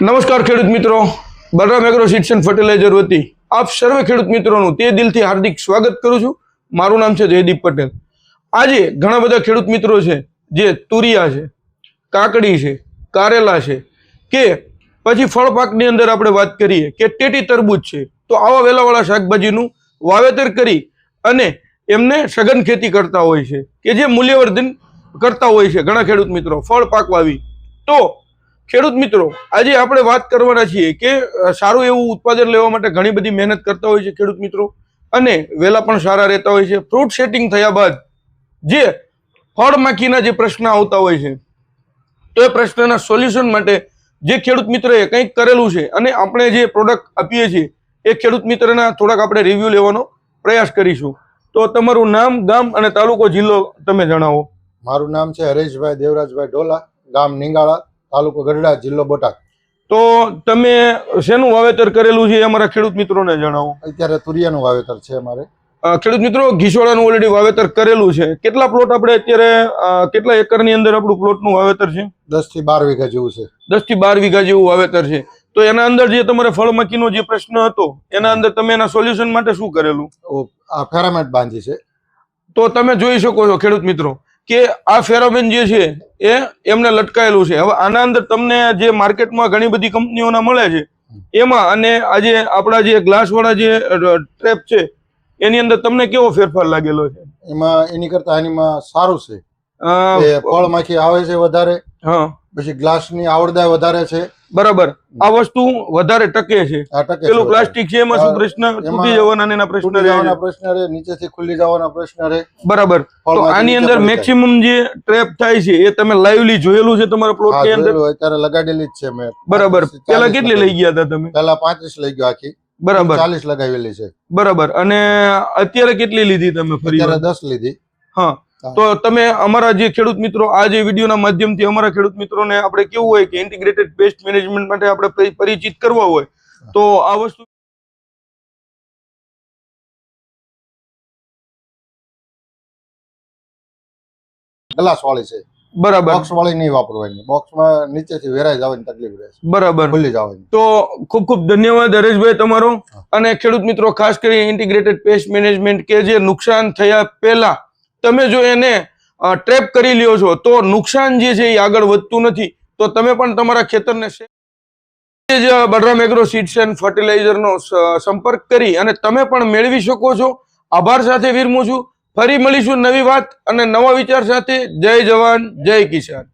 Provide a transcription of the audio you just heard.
નમસ્કાર ખેડૂત મિત્રો. Balram agro seeds and fertilizer વતી આપ સર્વે ખેડૂત મિત્રોનું તે દિલથી હાર્દિક સ્વાગત કરું છું. મારું નામ છે જયદીપ પટેલ. આજે ઘણા બધા ખેડૂત મિત્રો છે, જે તુરિયા છે, કાકડી છે, કારેલા છે, કે પછી ફળ પાકની અંદર આપણે વાત કરીએ કે ટેટી તરબૂચ છે, તો આવા વેલાવાળા શાકભાજીનું વાવેતર કરી અને એમને સઘન ખેતી કરતા હોય છે, કે જે મૂલ્યવર્ધન કરતા હોય છે. ઘણા ખેડૂત મિત્રો ફળ પાક વાવી તો ખેડૂત મિત્રો, આજે આપણે વાત કરવાના છીએ કે સારું એવું ઉત્પાદન લેવા માટે ઘણી બધી મહેનત કરતા હોય છે ખેડૂત મિત્રો અને વેલા પણ સારા રહેતા હોય છે. ફ્રૂટ સેટિંગ થયા બાદ જે ફળ માખીના જે પ્રશ્ન આવતા હોય છે, તો એ પ્રશ્નના સોલ્યુશન માટે જે ખેડૂત મિત્રએ કંઈક કરેલું છે અને આપણે જે પ્રોડક્ટ આપીએ છીએ, એ ખેડૂત મિત્રના થોડાક આપણે રિવ્યૂ લેવાનો પ્રયાસ કરીશું. તો તમારું નામ, ગામ અને તાલુકો જિલ્લો તમે જણાવો. મારું નામ છે હરેશભાઈ દેવરાજભાઈ ઢોલા, ગામ નિંગાળા. તાલુકો ગઢડા જિલ્લો બોટાદ. તો તમે શેનું વાવેતર કરેલું છે અમારા ખેડૂત મિત્રોને જણાવો. અત્યારે તુરિયાનું વાવેતર છે અમારે. ખેડૂત મિત્રો ઘીસોડાનું ઓલરેડી વાવેતર કરેલું છે. કેટલા પ્લોટ આપણે અત્યારે કેટલા એકરની અંદર આપણું પ્લોટનું વાવેતર છે? દસથી બાર વીઘા જેવું છે. દસથી બાર વીઘા જેવું વાવેતર છે. તો એના અંદર જે તમારે ફળમકીનો જે પ્રશ્ન હતો એના અંદર તમે એના સોલ્યુશન માટે શું કરેલું? આ ફેરામેટ બાંધી છે. તો તમે જોઈ શકો છો ખેડૂત મિત્રો. કે આ ફેરોમેન જે છે એ એમને લટકાયેલું છે. હવે આના અંદર તમને જે માર્કેટમાં ઘણી બધી કંપનીઓના મળે છે એમાં અને આજે આપણા જે ગ્લાસ વાળા જે ટ્રેપ છે એની અંદર તમને કેવો ફેરફાર લાગેલો છે? એમાં એની કરતા આનીમાં સારું છે. ફળ માખી આવે છે વધારે. હા. પછી ગ્લાસની આવડતા વધારે છે. બરાબર. આ વસ્તુ વધારે ટકે છે. પેલું પ્લાસ્ટિક છે એમાં શું પ્રશ્ન? તૂટી જવાના એના પ્રશ્ન. પ્રશ્ન રહે નીચેથી ખુલ્લી જવાના પ્રશ્ન રહે. બરાબર. તો આની અંદર મેક્સિમમ જે ટ્રેપ થાય છે એ તમે લાઈવલી જોયેલું છે તમારા પ્લોટની અંદર? અત્યારે લગાડેલી જ છે મેં. બરાબર. પેલા કેટલી લઈ ગયા હતા તમે? પેલા પાંત્રીસ લઈ ગયો આખી. બરાબર. ચાલીસ લગાવેલી છે. બરાબર. અને અત્યારે કેટલી લીધી તમે ફરી દસ લીધી. હા. તો તમે અમારા જે ખેડૂત મિત્રો આ જે વિડીયોના માધ્યમથી અમારા ખેડૂત મિત્રોને આપણે કેવું હોય કે ઇન્ટિગ્રેટેડ પેસ્ટ મેનેજમેન્ટ માટે આપણે પરિચિત કરવા હોય તો આ વસ્તુ ગ્લાસ વાળી છે. બરાબર. બોક્સ વાળી નહીં વાપરવાની. બોક્સમાં નીચેથી વેરાઈ જવાની તકલીફ રહે બરાબર. ખુલ્લી જવાની તો ખૂબ ખૂબ ધન્યવાદ હરેશભાઈ તમારો. અને ખેડૂત મિત્રો ખાસ કરી ઇન્ટિગ્રેટેડ પેસ્ટ મેનેજમેન્ટ કે જે નુકસાન થયા પહેલા તમે જો એને ટ્રેપ કરી લ્યો છો, તો નુકસાન જે છે એ આગળ વધતું નથી. તો તમે પણ તમારા ખેતરને જ બલરામ એગ્રો સીડ્સ એન્ડ ફર્ટિલાઇઝરનો સંપર્ક કરી અને તમે પણ મેળવી શકો છો. આભાર સાથે વિરમું છું. ફરી મળીશું નવી વાત અને નવા વિચાર સાથે. જય જવાન, જય કિસાન.